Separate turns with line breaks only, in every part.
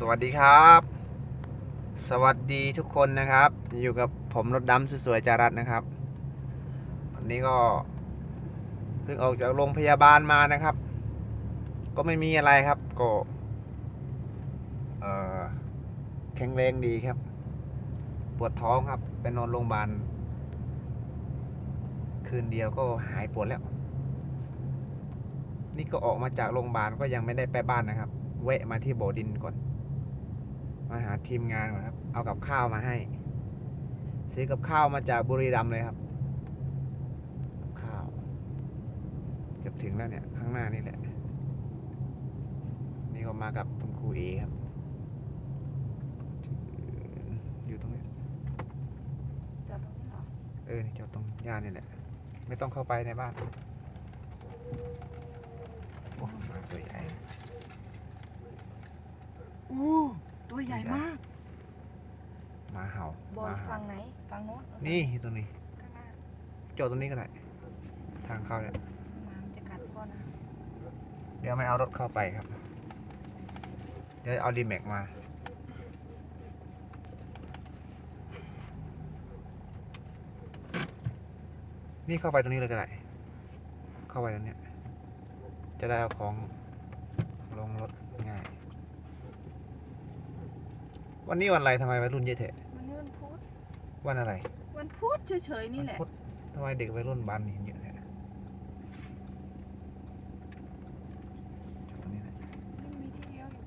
สวัสดีครับ สวัสดีทุกคนนะครับ อยู่กับผมรถดำสวยๆจารัสนะครับ วันนี้ก็เพิ่งออกจากโรงพยาบาลมานะครับ ก็ไม่มีอะไรครับ ก็แข็งแรงดีครับ ปวดท้องครับไปนอนโรงพยาบาลคืนเดียวก็หายปวดแล้ว นี่ก็ออกมาจากโรงพยาบาลก็ยังไม่ได้ไปบ้านนะครับแวะมาที่โบดินก่อน มาหาทีมงานก่อนครับ เอากับข้าวมาให้ ซื้อกับข้าวมาจากบุรีรัมย์เลยครับกับข้าวเกือบถึงแล้วเนี่ย ข้างหน้านี่แหละ นี่ก็มากับคุณครูเอครับ อยู่ตรงนี้
จอดตรงนี้เหรอ
เออจอดตรงย่านนี่แหละ ไม่ต้องเข้าไปในบ้าน โอ้มาตัวใหญ่
อู้ ตัวใหญ่มาก
หมาเห่า
บอ
ห
ล
มาเห่า
ฝั่งไหนฝั่งโน้น
นี่อยู่ตรงนี้
ข้างหน้า
จอดตรงนี้ก็ได้ทางเข้าเนี่ย
หมามันจะกัดพ่อนะ
เดี๋ยวไม่เอารถเข้าไปครับ เดี๋ยวเอาดีแม็กมา นี่เข้าไปตรงนี้เลยก็ได้เข้าไปตรงเนี้ยจะได้เอาของลงรถง่าย วันนี้วันอะไรทำไมวัยรุ่นเยอะเถอะ
วันนี้วันพุธ
วันอะไร
วันพุธเฉยๆนี่แหละ
วัพุธทำไมเด็กวัยรุ่นบ้านนี้เยอะแท้จอดตรงนี้นะ
ไม่มีที่เลี้ยวอยู่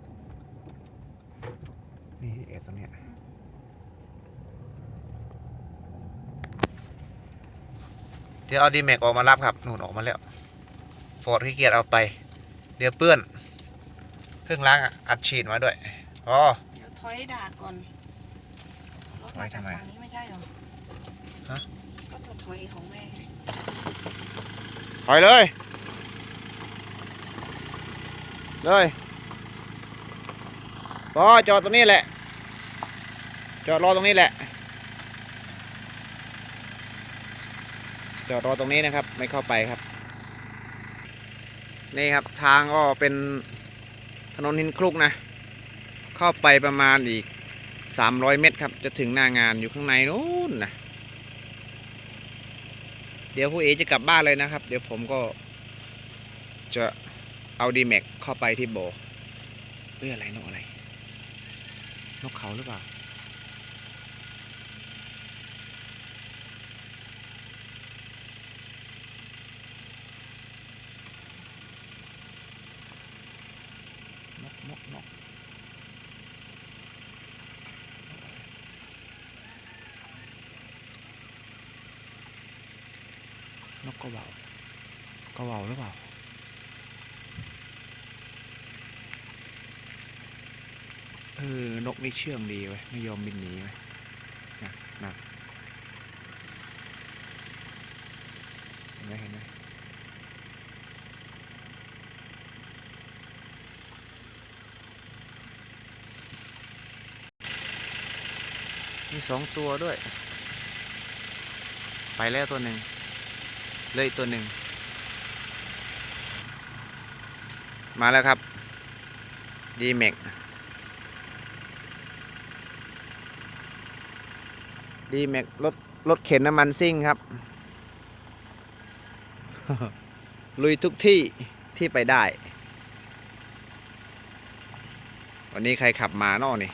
นี่เอ็ดตรงเนี้ยเดี๋ยวเอาดีแม็กออกมารับครับนู่นออกมาแล้วฟอร์ดขี้เกียจเอาไป เดี๋ยวเปื้อนเพิ่งล้างอะอัดฉีดมาด้วยอ๋อ
เดี๋ยวถอยด่าก่อนรถ
ถอ
มายจาก
ทำไม
ฝั่งนี้ไม่ใช่เหรอ
ฮะ
ก็ตัวถอยของแม่ไง
ถอยเลย เลยก็จอดตรงนี้แหละ จอดรอตรงนี้แหละ จอดรอตรงนี้นะครับ ไม่เข้าไปครับ นี่ครับทางก็เป็นถนนหินคลุกนะ เข้าไปประมาณอีก300เมตรครับ จะถึงหน้างานอยู่ข้างในนู้นนะเดี๋ยวครูเอจะกลับบ้านเลยนะครับ เดี๋ยวผมก็จะเอาดีแม็กเข้าไปที่โบเอ้ยอะไรนกอะไร นกเขาหรือเปล่า นกนกนกน กกระเหว่ากระเหว่าหรือเปล่าเออนกนี่เชื่องดีเว้ยไม่ยอมบินหนีเว้ยนะนะเห็นไหมเห็นไหมมีสองตัวด้วย ไปแล้วตัวหนึ่ง เลยตัวหนึ่ง มาแล้วครับดีแม็กดีแม็กรถรถเข็นน้ำมันซิ่งครับ ลุยทุกที่ที่ไปได้ วันนี้ใครขับมาเนอนี่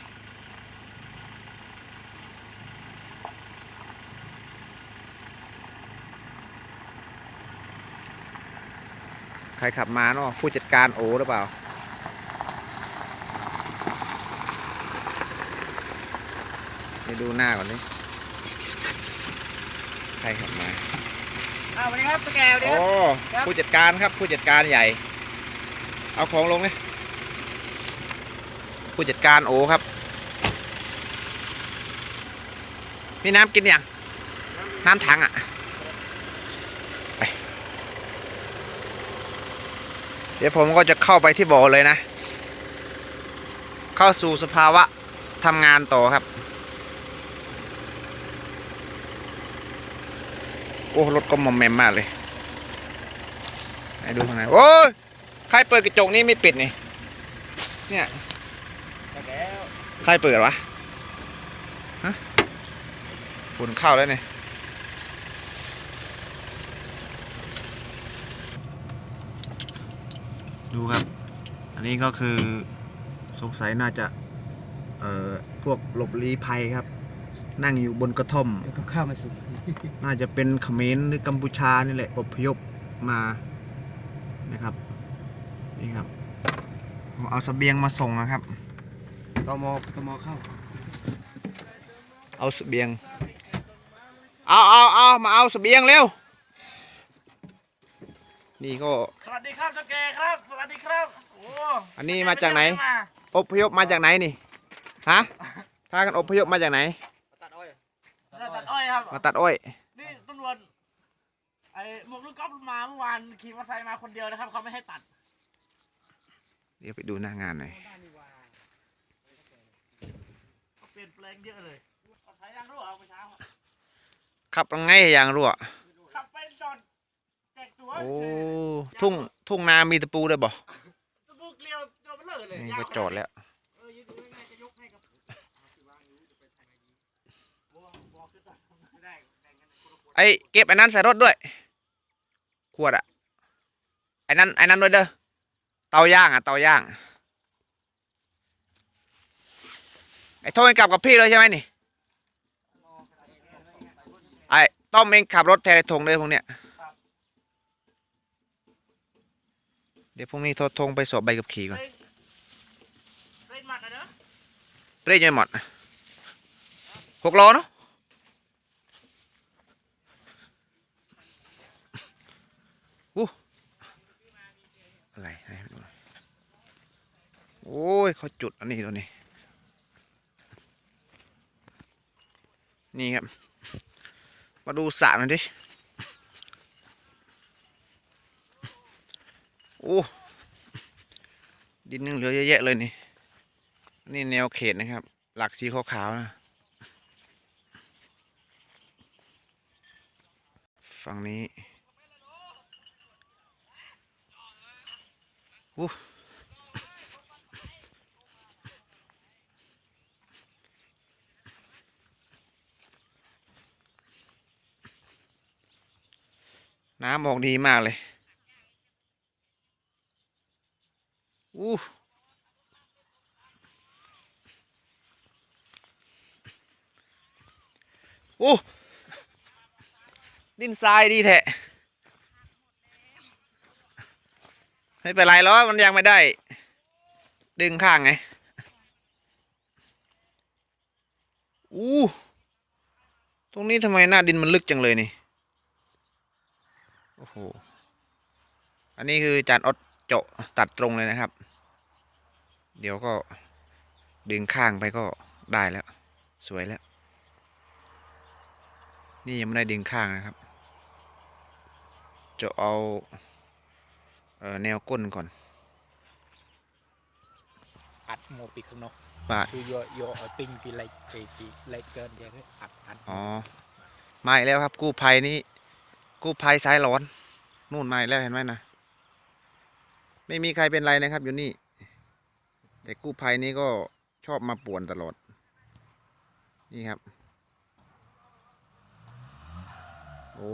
รขับมาเนอผู้จัดการโอหรือเปล่า ไปดูหน้าก่อนดิใครขับมา
เอาไปครับสแกวเดี๋ย
โอ้
วครับ
ผู้จัดการครับ ผู้จัดการใหญ่ เอาของลงเลยผู้จัดการโอครับมีน้ำกินยังน้ำถังอะไปเดี๋ยวผมก็จะเข้าไปที่บ่อเลยนะ เข้าสู่สภาวะทำงานต่อครับ โอ้รถก็มอมแมมมากเลยไหนดูข้างในโอ้ยใครเปิดกระจกนี้ไม่ปิดนี่ เนี่ย
แล้ว
ใครเปิดวะฮะฝุ่นเข้าแล้วเนี่ย ดูครับ อันนี้ก็คือสงสัยน่าจะ เอ่อ พวกหลบลี้ภัยครับ นั่งอยู่บนกระท่อม
แล้วก็ข้ามมาสู่
น่าจะเป็นเขมรหรือกัมพูชานี่แหละอพยพมานะครับ นี่ครับเอาเสบียงมาส่งนะครับ
ตมตมเข้า
เอาเสบียง เอาเอาเอามาเอาเสบียงเร็ว นี่ก็
สวัสดีครับเจ้าแกครับ สวัสดีครับโอ้
อันนี้มาจากไหน
มา
อพยพมาจากไหนนี่ ฮะ พากันอพยพมาจากไหน
ตัดอ้อยเราตัดอ้อยครับ
มาตัดอ้อย
นี่ตำรวจไอ้หมวกลูกก๊อฟมาเมื่อวานขี่มอเตอร์ไซค์มาคนเดียวนะครับเขาไม่ให้ตัด
เดี๋ยวไปดูหน้างานหน่อย
เขาเปลี่ยนแปลงเยอะเลยเอาสายยางรั่วเอาไปเช้าอะ
ขับยังไงยางรั่ว
ขับไปจอดแจกตัว
โอ้ทุ่งทุ่งนามีตะปูด้วยบ่
ตะปูเกลียวเกลียวไปเลยเลย
นี่
ยาว
ก็จอดแล้ว
เออยืนดูง่ายๆจะยกให้กับบัวบัวขึ้นต่อไม่ได้แบ่งกันคนละขวด
ไอ้เก็บไอ้นั้นใส่รถด้วย ขวดอะไอ้นั้นไอ้นั้นด้วยเด้อเตาย่างอะเตาย่างไอ้โทงกลับกับพี่เลยใช่ไหมนี่ไอ้ต้อมเองขับรถแทนไอ้ธงเลยพวกเนี้ย เดี๋ยวพรุ่งนี้โทรธงไปสอบใบขับขี่ก่อน
เล่นเล่นหมักกันเนอะ
เรียกยังหมดหกโลเนาะอู้อะไรให้ดูหน่อยโอ้ยเขาจุดอันนี้ตัวนี้ นี่ครับ มาดูสระหน่อยดิ โอ้ดินยังเหลือเยอะแยะเลยนี่ นี่แนวเขตนะครับ หลักสีขาวๆนะ ฝั่งนี้อู้น้ำออกดีมากเลยอู้ โอ้ดิน ทรายดีแท้ไม่เป็นไรหรอกมันยังไม่ได้ ดึงข้างไง อู้ตรงนี้ทำไมหน้าดินมันลึกจังเลยนี่ โอ้โห อันนี้คือจานอดเจาะตัดตรงเลยนะครับ เดี๋ยวก็ดึงข้างไปก็ได้แล้ว สวยแล้ว นี่ยังไม่ได้ดึงข้างนะครับ จะเอาเอ่อแนวก้นก่อน
อัดโมปีข้างนอก
ปาด
คือโยโยเอาติ้งปีเล็กปีปีเล็กเกินอย่างนี้อัดอัด
อ๋อมาอีกแล้วครับ กู้ภัยนี่กู้ภัยสายร้อน นู่นมาอีกแล้วเห็นไหมนะไม่มีใครเป็นไรนะครับ อยู่นี่ แต่กู้ภัยนี่ก็ชอบมาป่วนตลอด นี่ครับ โอ้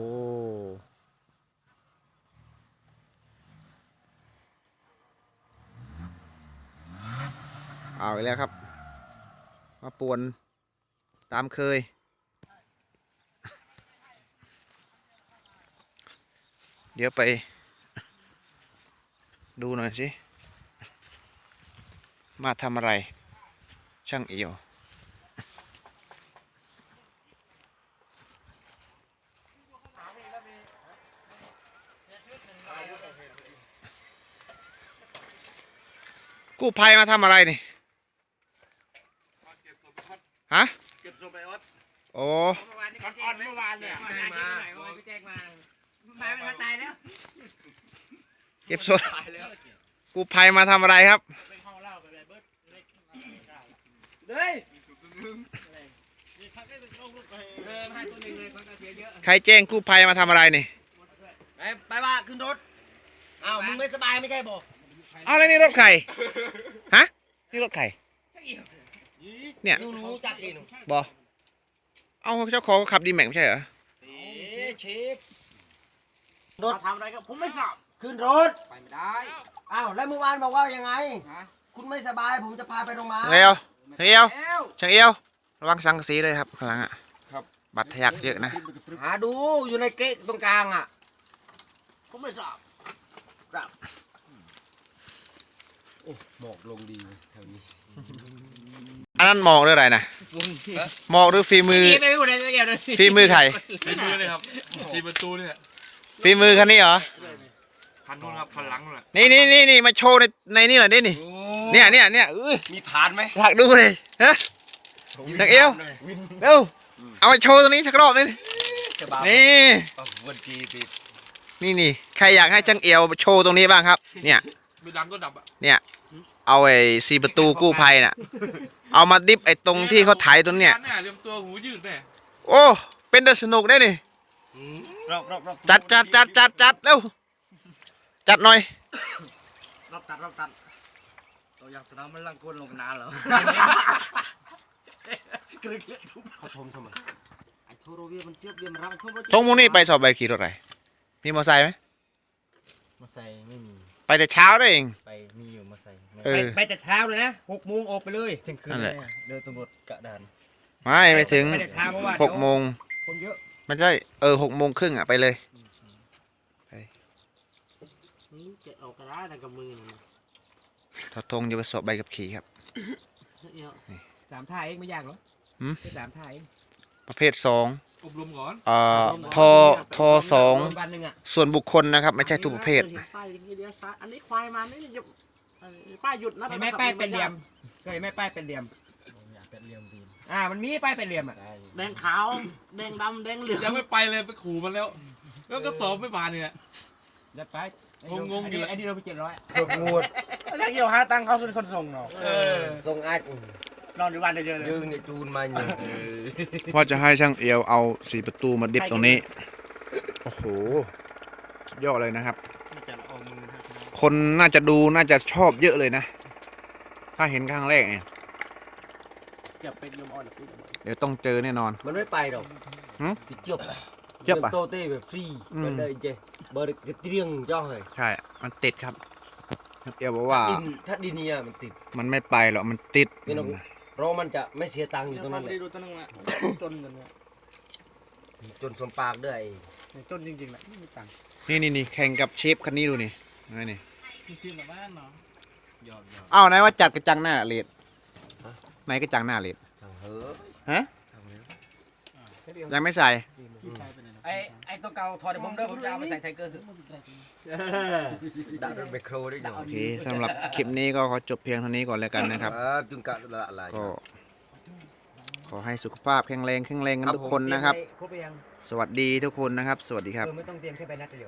เอาอีกแล้วครับ มาป่วนตามเคย เดี๋ยวไป ดูหน่อยสิ มาทำอะไร ช่างเอียวกู้ภัยมาทำอะไรนี่ ฮะ
เก็บศพไปออด
โอ้
เมื่อวานนี้
ก่อนออดเมื่อวานเนี่ย
เมื่อวานนี้เมื่อวานนี้แจ้งมามามันตายแล้ว
เก็บสดกู้ภัยมาทำอะไรครับ
ไปห้องเล่าไปแบบเบิร์ดเล็กเฮ้ยนี่พักได้เป็นโรคลูกไป
เออมาตัวหนึ่งเลยคนก็เสียเยอะ
ใครแจ้งกู้ภัยมาทำอะไรนี่
ไปไปว่าขึ้นรถอ้าวมึงไม่สบายไม่ใช่บอก
เอาแล้วนี่รถใครฮะนี่รถใคร
สักอีก
เนี่ย
หนูรู้จักเองหนู
บอเอาเจ้าของขับดีแม็กไม่ใช่เหรอ
เอ๊ะเชฟรถทำอะไรครับผมไม่ทราบขึ้นรถ
ไปไม่ได้
อ้าวแล้วเมื่อวานบอกว่ายังไง
ฮะ
คุณไม่สบายผมจะพาไปโรงพยาบาล
เอวเฮ้ยเอา
แล้ว
ช่างเอวระวังสังกะสีเลยครับข้างหลังอะ
ครับ
บัตรทะยักเยอะนะ
หาดูอยู่ในเก๊ะตรงกลางอะผมไม่ทราบครับโอ้หมอกลงดีแถวนี้
อันนั้นหมอกหรืออะไรนะหมอกหรือฝีมือ
นี่ไม่พูดอะไรสักอย่างเลย
ฝีมือใคร
ฝีมือเลยครับทีประตูเนี่ย
ฝีมือคันนี้เหรอ
พันนู่นครับพันหลังนู่นแหละ
นี่นี่นี่นี่มาโชว์ในในนี่หน่อยดินี่ เนี่ยเนี่ยเนี่ยเอ้ย
มีผ่านไหม
อยากดูเลยฮะ นักเอว
วิน
เร็วเอามาโชว์ตรงนี้สักรอบนึง
จะบ้า
นี่
วันจีติด
นี่นี่ใครอยากให้ช่างเอวโชว์ตรงนี้บ้างครับ เนี่ย
ไม่ดังก็ดับอะ
เนี่ยเอาไอ้สีประตูกู้ภัยน่ะ เอามาดิฟไอ้ตรงที่เขาถ่ายตรงเนี้ย
ร้าน่ะเรียมตัวหูยืดแน่
โอ้ เป็นเดอสนุกได้นี่
รอบรอบรอบ
จัดจัดจัดจัดจัดเร็ว จัดหน่อย
รอบตัดรอบตัด
ตัวอย่างสนามมันลังกวนลงนานแล้ว
เขาชมทำไม
ไอ้โทรเวียมันเจี๊ยบเวียมันรับมันชมรถ
ตรงมุงนี่ไปสอบใบขี่รถอะไรมีมอเตอร์ไซค์ไหม
มาใส่ไม่มี
ไปแต่เช้าได้เอง
ไปมีอยู่มาใส่ไม่
เออ
ไปแต่เช้าเลยนะหกโมงออกไปเลย
เที่ยงคืน
นั่นแหละ
เยเดินตำรวจกะดาน
ไม่ไปถึง
ไปแต่เช้าเพราะว่า
หกโมง
คนเยอะ
ไม่ใช่เออหกโมงครึ่งอะไปเลย
จะออกกระด้ากับมือ
ทอทงจะไปสอบใบกับขี่ครับ
สามท่าเองไม่ยากหรอ
หืม
แค่สามท่าเอง
ประเภทสอง
อบรมก่อน
เอ่อทอทอสอง
วันหนึ่งอะ
ส่วนบุคคลนะครับ ไม่ใช่ทุกประเภท
ป้ายอย่างนี้เดียวซ้ายอันนี้ควายมานี่หยุดเอ่อป้ายหยุดนะ
เห็นไหมป้ายเป็นเหลี่ยมเคยเห็นไหมป้ายเป็นเหลี่ยม
อยากเป็นเรียมดีน
อ่า มันมีป้ายเป็นเหลี่ยมอะ
ได้
แดงขาวแดงดำแดงเหลือง
ยังไม่ไปเลยไปขู่มันแล้ว แล้วก็สอบไม่ผ่านเนี่ย
เดี๋ยวไป
งงๆอยู่แหละ
ไอ้นี่เราไปเจ็ดร้อย
สดงวด
แล้วเกี่ยวหาตังค์เขาเป็นคนส่งเนาะ
เออ
ทรงอาจ
น อนอยู่บ้านเยอะๆเลย
ยืงในจูนมาอยู่
พ่อจะให้ช่างเอวเอาสีประตูมาดิฟตรงนี้ โอ้โหสุดยอดเลยนะครับคนน่าจะดูน่าจะชอบเยอะเลยนะ ถ้าเห็นครั้งแรกเนี่ย
เก็บเป็นยมอ่อนหรือ
เดี๋ยวต้องเจอแน่นอน
มันไม่ไปหรอก
หืม
ติดเจียบ
เจียบอะ
โตเต้แบบฟรี
อืม
เบิร์ดเลยเจเบิร์ดจะเตรียงเจ้าเลย
ใช่ มันติดครับช่างเอวบอกว่า
ดินถ้าดินเนี่ยมันติด
มันไม่ไปหรอกมันติด
ไม่ต้อง เพราะมันจะไม่เสียตังค์อยู่ตรงนั้นแหละ
ดูตัวนึงละจนกันเนี่ย
จนสมปากด้วย
จนจริงๆแหละไม่มีตังค์
นี่นี่นี่แข่งกับเชฟคันนี้ดูนี่นี่นี่
มีซื้อมาบ้านเนาะ
ยอดยอด
อ้าวไหนว่าจัดกระจังหน้าเลดไหนกระจังหน้าเลด
ช่างเฮ้ย
ฮะ
ช่างเฮ้ย
ยังไม่ใส่
ไอ้ไอ้ตัวเก่าถอดเดี๋ยวผมเดินผมจะเอาไปใส่ไทเกอร์
ดักรถไมโครได้ยัง
โอเคสำหรับคลิปนี้ก็ขอจบเพียงเท่านี้ก่อนแล้วกันนะครับ
ครับจึงกะละลาย
ก็ขอให้สุขภาพแข็งแรงแข็งแรงกันทุกคนนะครับ
ครบไปยัง
สวัสดีทุกคนนะครับ สวัสดีครับ
เออไม่ต้องเตรียมแค่ใบนัดเดียว